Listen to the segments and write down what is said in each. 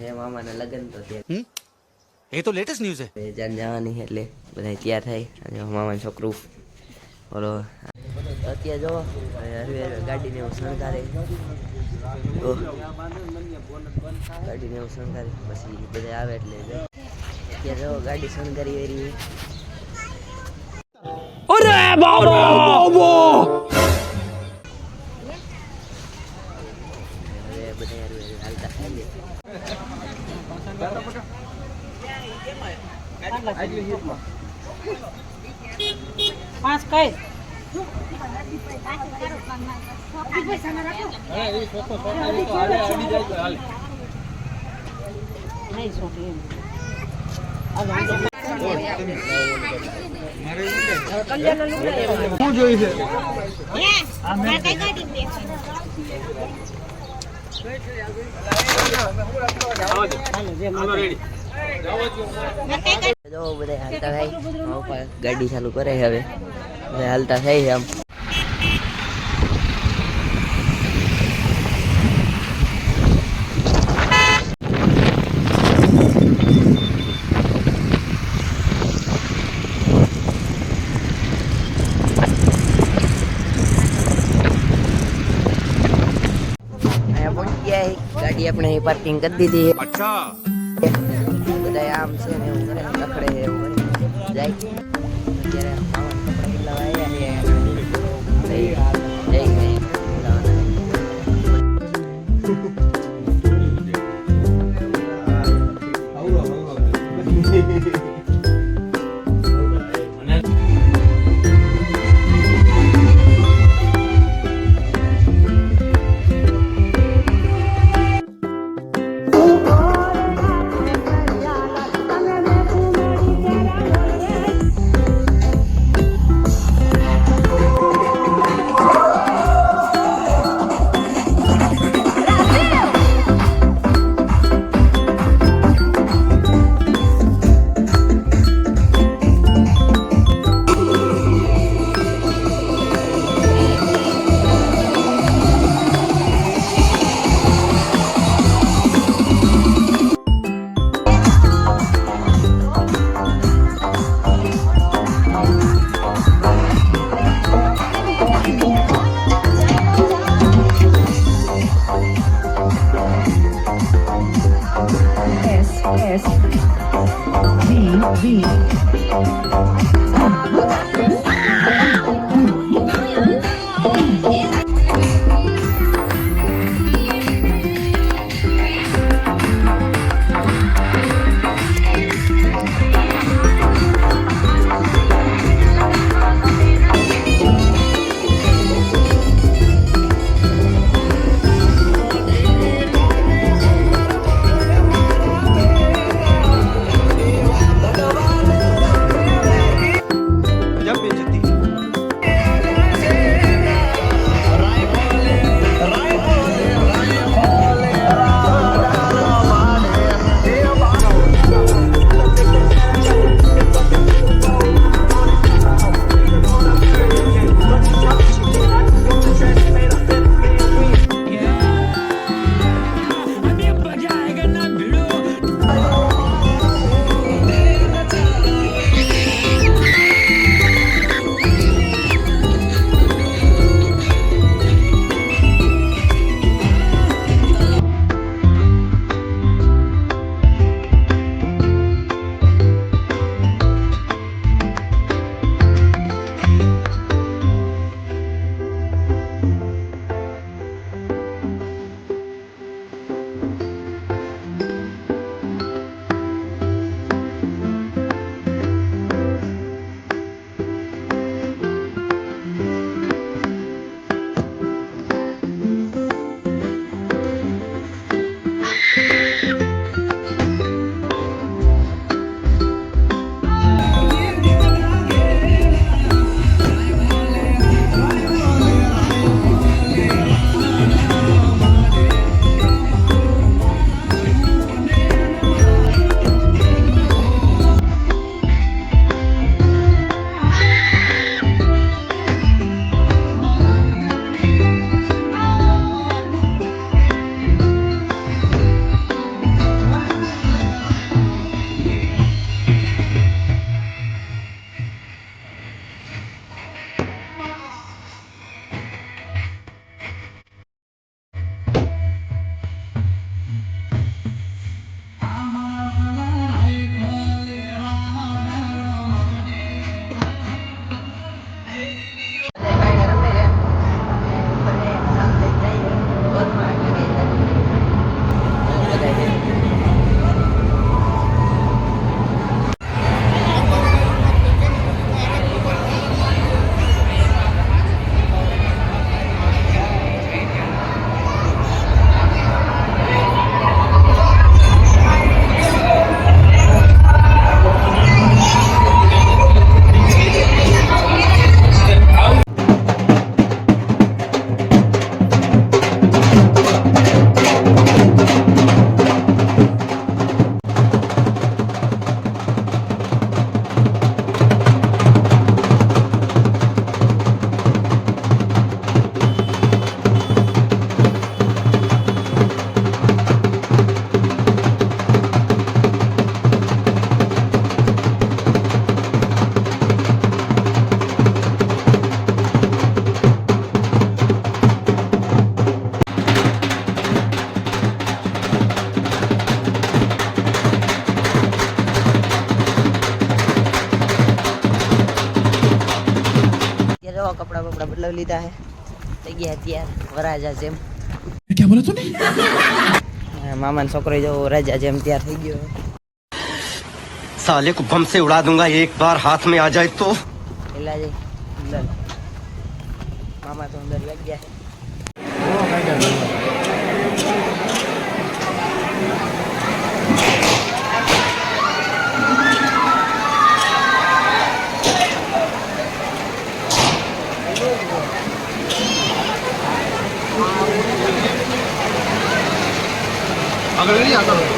હે મામાના લગ્ન તો ત્યાં. એ તો લેટેસ્ટ ન્યૂઝ છે. જાન જવાની એટલે બધા તૈયાર થાય. અને મામાનું છોકરું બોલો અત્યારે જો ગાડીને એવું શણગારે. ગાડીને એવું શણગારે. પછી બધા આવે એટલે અત્યારે જો ગાડી શણગારી વેરી અરે બાબા! પાંચ કઈ? નહીં જોઈ છે? હાલો, જે માતા. બધા હાલતા થાય. ગાડી ચાલુ કરે હવે. હાલતા થાય છે આમ. ગાડી આપણે પાર્કિંગ કરી દીધી અચ્છા. બધા આમ છે ને એવું કરે રખડે એવું જાય. અત્યારે મામા કપડા બોલાવી લીધા છે થઈ ગયા અત્યારે વરાજા જેમ. ક્યાં બોલો તું મામા ને છોકરો જો રાજા જેમ તૈયાર થઈ ગયો સાલે કો બમ સે ઉડા દુંગા એક બાર હાથ મે આ જાય તો એલા જઈ મામા તો અંદર લગ ગયા 아, 그래, 이 하잖아.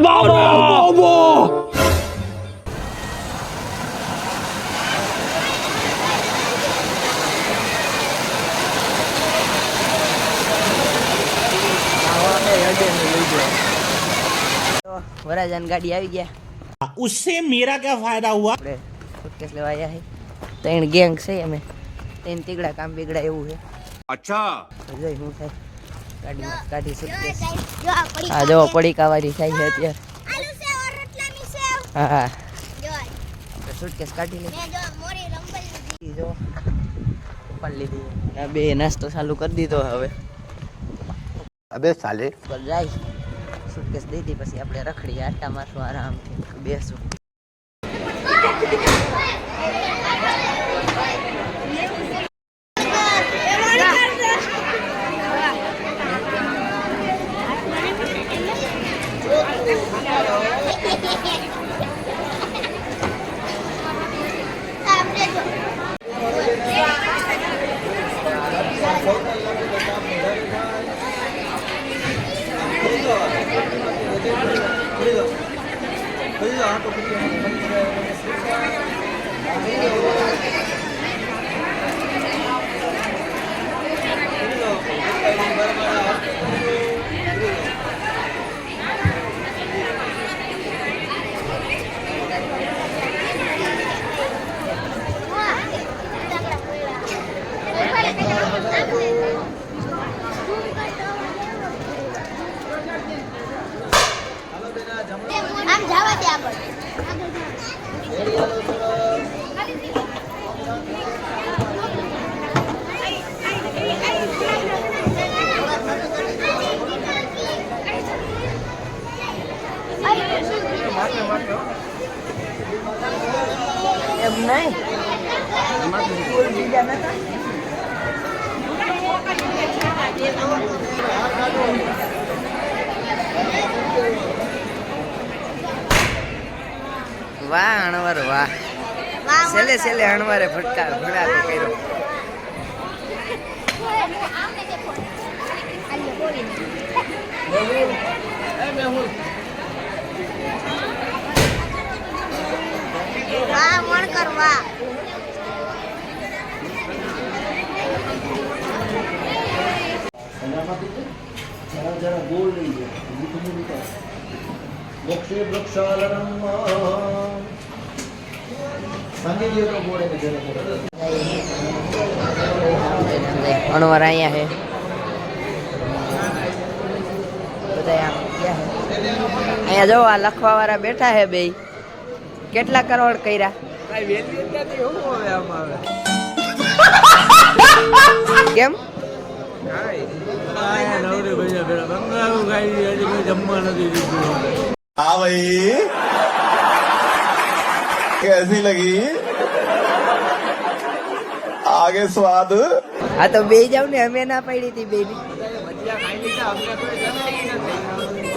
Babu! Babu! વરાજાન ગાડી આવી ગયા. ઉસે મેરા કે ફાયદા હુઆ? કેસ લેવા આયા હે. ત્રણ ગેંગ છે અમે. ત્રણ તીગડા કામ બિગડા એવું છે અચ્છા. જય હું થાય. ગાડીમાં કાઢી શકીએ હા જો પડીકા વાળી છે હા આપણે સુટકેસ કાઢી લઈએ જો પણ બે નાસ્તો ચાલુ કરી દીધો હવે. અબે સાલે. જાય. સુટકેસ દઈ દી પછી આપણે રખડી આટા મારશું આરામથી. બેસું. એમ નહીં. બીજા નતા વાહ અણવર વાહ. છેલ્લે છેલ્લે અણવરે ફટકા ફટાકો કર્યો. વાહ મણ કર વાહ અણવર અહીંયા છે. અહીંયા જો આ લખવા વાળા બેઠા હે બે કેટલા કરોડ કર્યા? કેમ? હા ભાઈ. કેસી આગે સ્વાદ. આ તો બે જાવ ને અમે ના પડી હતી બેની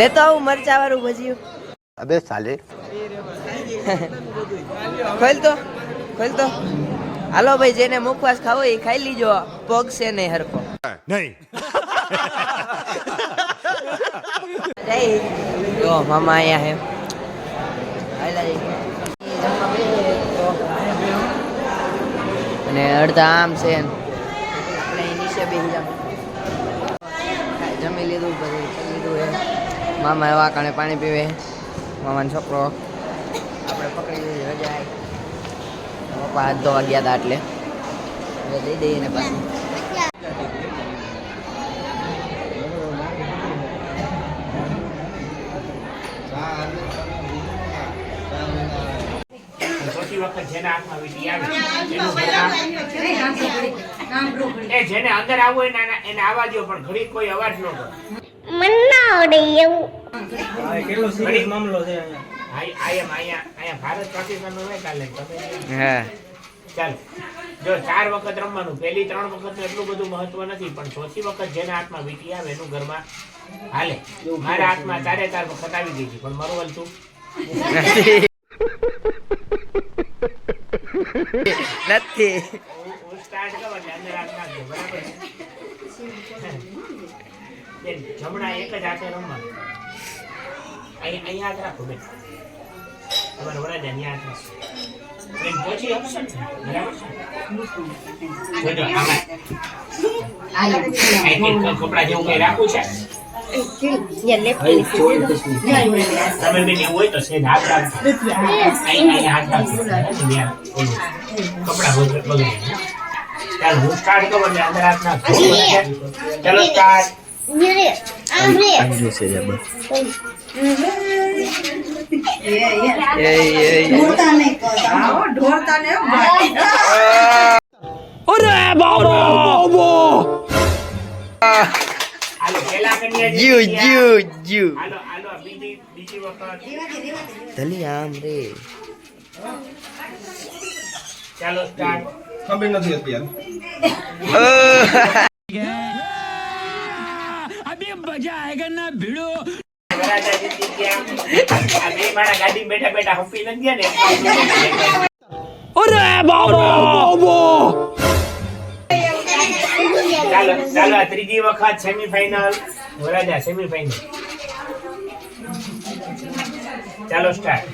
લેતો આવું મરચા વાળું ભજીયું. અબે સાલે. ખોલ તો ખોલ તો. હાલો ભાઈ જેને મુખવાસ ખાવો એ ખાઈ લીજો. પગ છે નહીં હરખો. નહીં. જો મામા અહીંયા હે. અને અડધા આમ છે આપણે નીચે બેસી જાવ જમી લીધું બધું લીધું હે મામા એવા કાણે પાણી પીવે. મામાનો છોકરો. પાંચ ધોવા ગયા હતા એટલે. દઈ દઈએ પાછું. જેને અંદર આવવું હોય એને આવવા દો પણ ઘણી કોઈ અવાજ ન કરો. મન ના આવડે એવું કેટલો સિરિયસ મામલો છે અહીંયા. હા. ચાલ. જો ચાર વખત રમવાનું પહેલી ત્રણ વખત એટલું બધું મહત્વ નથી પણ ચોથી વખત જેના હાથમાં વીટી આવે એનું ઘરમાં હાલે. મારા હાથમાં ચારે ચાર વખત આવી ગઈ છે પણ મરવલ તું. નથી. હું હું કરું એટલે અંદર હાથ નાખજો બરાબર? જમણા એક જ હાથે રમવાનું. અહીંયા અહીં હાથ રાખો બેન. તમારા વડાજા અહીં હાથ રાખો પછી આપશો બરાબર છે? જોજો આમાં. કપડા જેવું કંઈ રાખવું છે? તમે બેન એવું હોય તો સેજ હાથ રાખજો. અહીં અહીં હાથ રાખજો. કપડા બગડે ચાલો હું સ્ટાર્ટ કરું એટલે અંદર હાથ નાખો ચાલો સ્ટાર્ટ અરે બાબો જીવ જીવ જીવ રે ચાલો સ્ટાર્ટ ખબર નથી હતી અભી મજા આયેગા ના ભીડો અરે બાબો ચાલો ચાલો ત્રીજી વખત સેમીફાઈનલ વરાજા સેમીફાઈનલ ચાલો સ્ટાર્ટ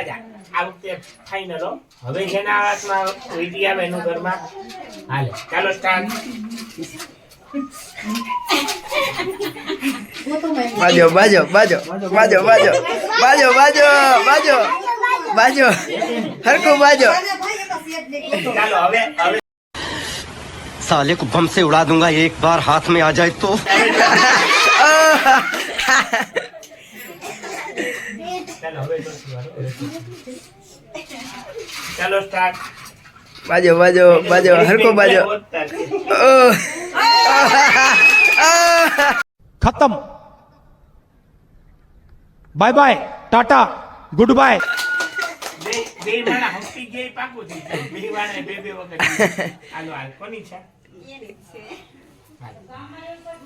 વરાજા આ વખતે ફાઈનલ હો હવે જેના હાથમાં વીટી આવે એનું ઘરમાં હાલે ચાલો સ્ટાર્ટ બાજો બાજો બાજો બાજો બાજો બાજો બાજો બાજો બાજો હરકું બાજો ચાલો હવે હવે साले को बम से उड़ा दूंगा एक बार हाथ में आ जाए तो ચાલો સ્ટાર્ટ બાજો બાજો બાજો હરકો બાજો. ખતમ. Bye bye tata good bye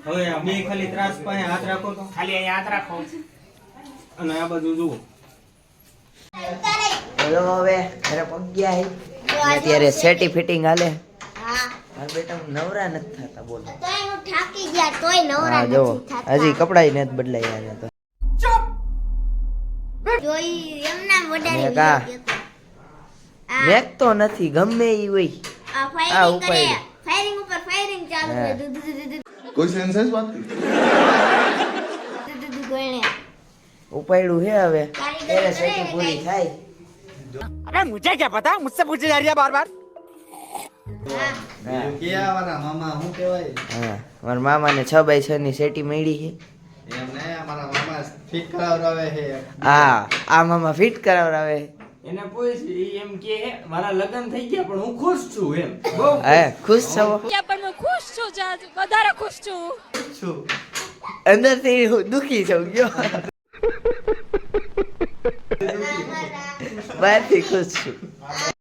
હવે બે ખાલી ત્રાસ પાસે હાથ રાખો તો. ખાલી અહીંયા હાથ રાખો. અને આ બાજુ જુઓ હેલો હવે ઘરે પગ્યા અત્યારે સેટી ફિટિંગ હાલે હા બેટા હું નવરા નથી થતા બોલો થાકી ગયા તોય નવરા નથી થતા હજી કપડાય નથી બદલાઈ ગયા તો જોઈ એમના મેક નથી ગમે ઈ હોય આ ઉપાય ફાયરિંગ કરે ઉપાડી. ફાયરિંગ ઉપર ફાયરિંગ ચાલુ છે દુ દુ દુ દુ ઉપાયડું હે હવે. ત્યારે સખી પૂરી થાય. અરે મુજે ક્યાં પતા? મુજસે પૂછી જા રહ્યા બાર બાર મારા મામા ને છ બાય છ ની સેટી મળી છે. હા આ મામા ફિટ કરાવરાવે એને પૂછ એમ કે મારા લગ્ન થઈ ગયા પણ હું ખુશ છું એમ. હે ખુશ છો પણ હું ખુશ છું વધારે ખુશ છું. છું. અંદરથી હું દુખી છું ગયો. બહારથી ખુશ છું